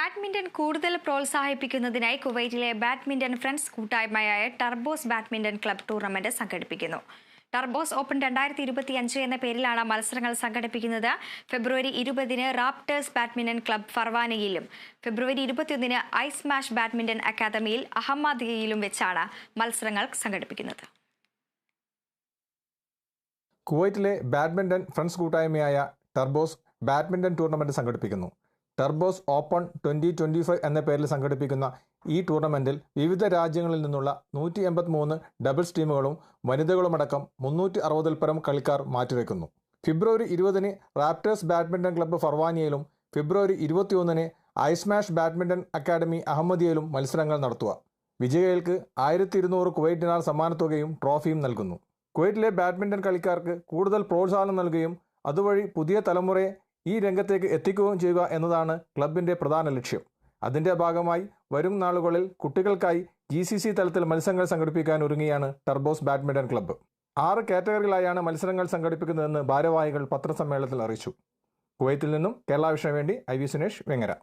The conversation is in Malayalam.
ബാഡ്മിന്റൺ കൂടുതൽ പ്രോത്സാഹിപ്പിക്കുന്നതിനായി കുവൈറ്റിലെ ബാഡ്മിന്റൺ ഫ്രണ്ട്സ് കൂട്ടായ്മയായ ടർബോസ് ബാഡ്മിന്റൺ ക്ലബ് ടൂർണമെന്റ് സംഘടിപ്പിക്കുന്നു. ടർബോസ് ഓപ്പൺ രണ്ടായിരത്തി ഇരുപത്തി അഞ്ച് എന്ന പേരിലാണ് മത്സരങ്ങൾ സംഘടിപ്പിക്കുന്നത്. ഫെബ്രുവരി ഇരുപതിന് റാപ്റ്റേഴ്സ് ബാഡ്മിന്റൺ ക്ലബ് ഫർവാനയിലും ഫെബ്രുവരി ഇരുപത്തിയൊന്നിന് ഐസ് മാഷ് ബാഡ്മിന്റൺ അക്കാദമിയിൽ അഹമ്മദിയയിലും വെച്ചാണ് മത്സരങ്ങൾ സംഘടിപ്പിക്കുന്നത്. കുവൈറ്റിലെ ബാഡ്മിന്റൺ ഫ്രണ്ട്സ് കൂട്ടായ്മയായ ടർബോസ് ബാഡ്മിന്റൺ ടൂർണമെന്റ് സംഘടിപ്പിക്കുന്നു. Turbos open twenty twenty five എന്ന പേരിൽ സംഘടിപ്പിക്കുന്ന ഈ ടൂർണമെന്റിൽ വിവിധ രാജ്യങ്ങളിൽ നിന്നുള്ള നൂറ്റി എൺപത്തിമൂന്ന് ഡബിൾസ് ടീമുകളും വനിതകളുമടക്കം മുന്നൂറ്റി അറുപതിൽ പരം കളിക്കാർ മാറ്റിവെക്കുന്നു. ഫെബ്രുവരി ഇരുപതിന് റാപ്റ്റേഴ്സ് ബാഡ്മിന്റൺ ക്ലബ്ബ് ഫർവാനിയയിലും ഫെബ്രുവരി ഇരുപത്തിയൊന്നിന് ഐസ്മാഷ് ബാഡ്മിന്റൺ അക്കാദമി അഹമ്മദിയയിലും മത്സരങ്ങൾ നടത്തുക. വിജയികൾക്ക് ആയിരത്തി ഇരുന്നൂറ് കുവൈറ്റ് സമ്മാനത്തുകയും ട്രോഫിയും നൽകുന്നു. കുവൈറ്റിലെ ബാഡ്മിന്റൺ കളിക്കാർക്ക് കൂടുതൽ പ്രോത്സാഹനം നൽകുകയും അതുവഴി പുതിയ തലമുറയെ ഈ രംഗത്തേക്ക് എത്തിക്കുകയും ചെയ്യുക എന്നതാണ് ക്ലബിന്റെ പ്രധാന ലക്ഷ്യം. അതിന്റെ ഭാഗമായി വരും നാളുകളിൽ കുട്ടികൾക്കായി ജി സി സി തലത്തിൽ മത്സരങ്ങൾ സംഘടിപ്പിക്കാൻ ഒരുങ്ങിയാണ് ടർബോസ് ബാഡ്മിന്റൺ ക്ലബ്ബ്. ആറ് കാറ്റഗറികളായാണ് മത്സരങ്ങൾ സംഘടിപ്പിക്കുന്നതെന്ന് ഭാരവാഹികൾ പത്രസമ്മേളനത്തിൽ അറിയിച്ചു. കുവൈത്തിൽ നിന്നും കേരള വിഷയം വേണ്ടി ഐ വി സുനേഷ് വെങ്ങര.